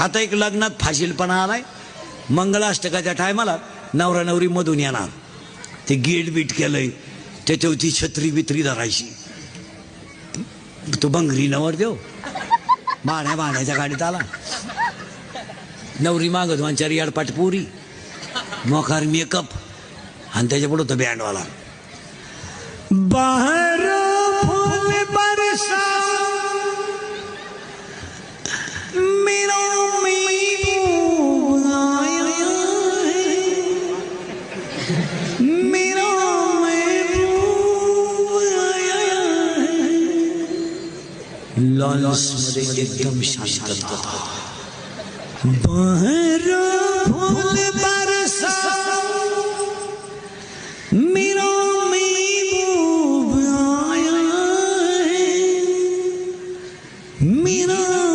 आता एक लग्नात फाशीलपणा आलाय. मंगलाष्टकाच्या टायमाला नवरा नवरी मधून येणार. ते गेट बीट केलंय. त्याच्यावरती छत्री बित्री धरायची. तो बंगरी नवर देव. भाड्या भाड्याच्या गाडीत आला. नवरी मागत दोन चार याडपाट पुरी. मोकार मेकअप. आणि त्याच्यापुढं तो बँडवाला. बा میرا لالس مرے ایک دم شانت بتا بہر پھول برسا۔ میرا محبوب آیا ہے۔ میرا